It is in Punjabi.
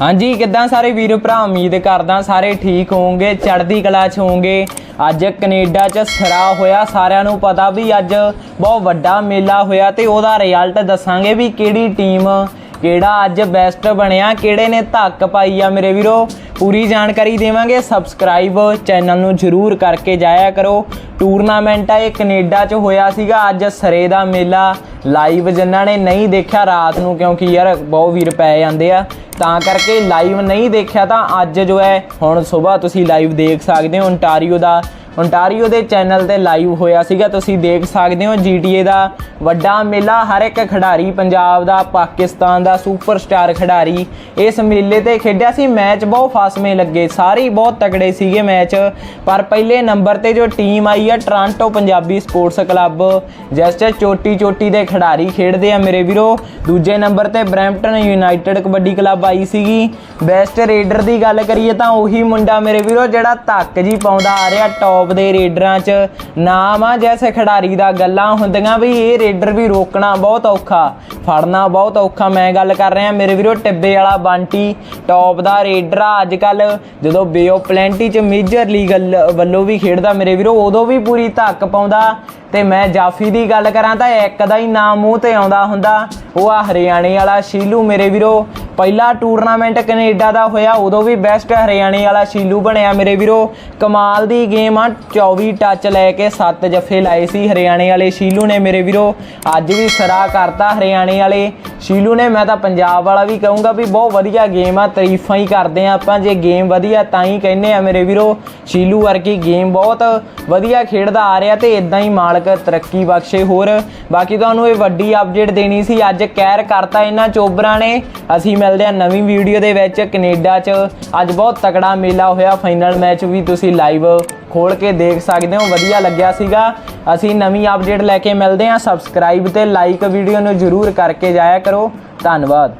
ਹਾਂਜੀ, ਕਿੱਦਾਂ ਸਾਰੇ ਵੀਰ ਭਰਾ? ਉਮੀਦ ਕਰਦਾ ਸਾਰੇ ਠੀਕ ਹੋਵੋਗੇ, ਚੜ੍ਹਦੀ ਕਲਾ 'ਚ ਹੋਵੋਗੇ। ਅੱਜ ਕੈਨੇਡਾ 'ਚ ਸਰਾ ਹੋਇਆ, ਸਾਰਿਆਂ ਨੂੰ ਪਤਾ ਵੀ ਅੱਜ ਬਹੁਤ ਵੱਡਾ ਮੇਲਾ ਹੋਇਆ ਤੇ ਉਹਦਾ ਰਿਜ਼ਲਟ ਦੱਸਾਂਗੇ ਵੀ ਕਿਹੜੀ ਟੀਮ ਕਿਹੜਾ ਅੱਜ ਬੈਸਟ ਬਣਿਆ, ਕਿਹੜੇ ਨੇ ਧੱਕ ਪਾਈ ਆ। ਮੇਰੇ ਵੀਰੋ, ਪੂਰੀ ਜਾਣਕਾਰੀ ਦੇਵਾਂਗੇ। ਸਬਸਕ੍ਰਾਈਬ ਚੈਨਲ ਨੂੰ ਜਰੂਰ ਕਰਕੇ ਜਾਇਆ ਕਰੋ। ਟੂਰਨਾਮੈਂਟ ਆ, ਇਹ ਕੈਨੇਡਾ 'ਚ ਹੋਇਆ ਸੀਗਾ। ਅੱਜ ਸਰੇ ਦਾ ਮੇਲਾ ਲਾਈਵ ਜਿਨ੍ਹਾਂ ਨੇ ਨਹੀਂ ਦੇਖਿਆ ਰਾਤ ਨੂੰ, ਕਿਉਂਕਿ ਯਾਰ ਬਹੁਤ ਵੀਰ ਪੈ ਜਾਂਦੇ ਆ। ਤਾਂ ਕਰਕੇ ਲਾਈਵ ਨਹੀਂ ਦੇਖਿਆ ਤਾਂ ਅੱਜ ਜੋ ਹੈ, ਹੁਣ ਸਵੇਰ ਤੁਸੀਂ ਲਾਈਵ ਦੇਖ ਸਕਦੇ ਹੋ ਓਨਟਾਰੀਓ ਦਾ ਓਨਟਾਰੀਓ ਦੇ ਚੈਨਲ ਤੇ ਲਾਈਵ ਹੋਇਆ ਸੀਗਾ, ਤੁਸੀਂ ਦੇਖ ਸਕਦੇ ਹੋ GTA ਦਾ ਵੱਡਾ ਮੇਲਾ, ਹਰ ਇੱਕ ਖਿਡਾਰੀ ਪੰਜਾਬ ਦਾ, ਪਾਕਿਸਤਾਨ ਦਾ ਸੁਪਰਸਟਾਰ ਖਿਡਾਰੀ ਇਸ ਮੇਲੇ ਤੇ ਖੇਡਿਆ ਸੀ। ਮੈਚ ਬਹੁਤ ਫਾਸਮੇ ਲੱਗੇ, ਸਾਰੇ ਬਹੁਤ ਤਕੜੇ ਸੀਗੇ ਮੈਚ, ਪਰ ਪਹਿਲੇ ਨੰਬਰ ਤੇ ਜੋ ਟੀਮ ਆਈ ਆ ਟ੍ਰਾਂਟੋ ਪੰਜਾਬੀ ਸਪੋਰਟਸ ਕਲੱਬ ਜਿਸ 'ਚ ਚੋਟੀ ਚੋਟੀ ਦੇ ਖਿਡਾਰੀ ਖੇਡਦੇ ਆ ਮੇਰੇ ਵੀਰੋ। ਦੂਜੇ ਨੰਬਰ ਤੇ ਬਰੈਂਪਟਨ ਯੂਨਾਈਟਿਡ ਕਬੱਡੀ ਕਲੱਬ ਆਈ ਸੀਗੀ। ਬੈਸਟ ਰੇਡਰ ਦੀ ਗੱਲ ਕਰੀਏ ਤਾਂ ਉਹੀ ਮੁੰਡਾ ਮੇਰੇ ਵੀਰੋ, ਜਿਹੜਾ ਧੱਕ ਜੀ ਪਾਉਂਦਾ ਆ ਰਿਹਾ ਟੌਪ ਦੇ ਰੇਡਰਾਂ 'ਚ ਨਾਮ ਆ, ਜੈਸੇ ਖਿਡਾਰੀ ਦਾ ਗੱਲਾਂ ਹੁੰਦੀਆਂ ਵੀ ਇਹ ਰੇਡਰ ਵੀ ਰੋਕਣਾ ਬਹੁਤ ਔਖਾ, ਫੜਨਾ ਬਹੁਤ ਔਖਾ। ਮੈਂ ਗੱਲ ਕਰ ਰਿਹਾ ਮੇਰੇ ਵੀਰੋ ਟਿੱਬੇ ਵਾਲਾ ਬੰਟੀ ਟੌਪ ਦਾ ਰੇਡਰ ਆ ਅੱਜ ਕੱਲ ਜਦੋਂ ਬੇਓ ਪਲੈਂਟੀ 'ਚ ਮੇਜਰ ਲੀਗ ਵੱਲੋਂ ਵੀ ਖੇਡਦਾ ਮੇਰੇ ਵੀਰੋ, ਉਦੋਂ ਵੀ ਪੂਰੀ ਧੱਕ ਪਾਉਂਦਾ। ਤੇ ਮੈਂ ਜਾਫੀ ਦੀ ਗੱਲ ਕਰਾਂ ਤਾਂ ਇੱਕ ਦਾ ਹੀ ਨਾਮ ਮੂੰਹ ਤੇ ਆਉਂਦਾ ਹੁੰਦਾ, ਉਹ ਆ ਹਰਿਆਣੇ ਵਾਲਾ ਸ਼ੀਲੂ ਮੇਰੇ ਵੀਰੋ। ਪਹਿਲਾ ਟੂਰਨਾਮੈਂਟ ਕੈਨੇਡਾ ਦਾ ਹੋਇਆ, ਉਦੋਂ ਵੀ ਬੈਸਟ ਹਰਿਆਣੇ ਵਾਲਾ ਸ਼ੀਲੂ ਬਣਿਆ ਮੇਰੇ ਵੀਰੋ। ਕਮਾਲ ਦੀ ਗੇਮ ਆ 24 ਟੱਚ ਲੈ ਕੇ 7 ਜੱਫੇ ਲਾਏ ਸੀ ਹਰਿਆਣੇ ਵਾਲੇ ਸ਼ੀਲੂ ਨੇ ਮੇਰੇ ਵੀਰੋ। ਅੱਜ ਵੀ ਸਰਾ ਕਰਤਾ ਹਰਿਆਣੇ ਵਾਲੇ ਸ਼ੀਲੂ ਨੇ। ਮੈਂ ਤਾਂ ਪੰਜਾਬ ਵਾਲਾ ਵੀ ਕਹੂੰਗਾ ਵੀ ਬਹੁਤ ਵਧੀਆ ਗੇਮ ਆ, ਤਾਰੀਫਾਂ ਹੀ ਕਰਦੇ ਆ ਆਪਾਂ, ਜੇ ਗੇਮ ਵਧੀਆ ਤਾਂ ਹੀ ਕਹਿੰਨੇ ਆ ਮੇਰੇ ਵੀਰੋ। ਸ਼ੀਲੂ ਵਰਗੀ ਗੇਮ ਬਹੁਤ ਵਧੀਆ ਖੇਡਦਾ ਆ ਰਿਹਾ ਤੇ ਇਦਾਂ ਹੀ ਮਾਲਕ ਤਰੱਕੀ ਬਖਸ਼ੇ ਹੋਰ। ਬਾਕੀ ਤੁਹਾਨੂੰ ਇਹ ਵੱਡੀ ਅਪਡੇਟ ਦੇਣੀ ਸੀ, ਅੱਜ ਕੈਰ ਕਰਤਾ ਇਹਨਾਂ ਚੋਬਰਾਂ ਨੇ। ਅਸੀਂ ਮਿਲਦੇ ਆ ਨਵੀਂ ਵੀਡੀਓ ਦੇ ਵਿੱਚ ਕੈਨੇਡਾ 'ਚ ਅੱਜ ਬਹੁਤ ਤਕੜਾ ਮੇਲਾ ਹੋਇਆ ਫਾਈਨਲ ਮੈਚ ਵੀ ਤੁਸੀਂ ਲਾਈਵ ਖੋਲ ਕੇ ਦੇਖ ਸਕਦੇ ਹੋ, ਵਧੀਆ ਲੱਗਿਆ ਸੀਗਾ। ਅਸੀਂ ਨਵੀਂ ਅਪਡੇਟ ਲੈ ਕੇ ਮਿਲਦੇ ਆ ਸਬਸਕ੍ਰਾਈਬ ਤੇ ਲਾਈਕ ਵੀਡੀਓ ਨੂੰ ਜਰੂਰ ਕਰਕੇ ਜਾਇਆ ਕਰੋ। ਧੰਨਵਾਦ।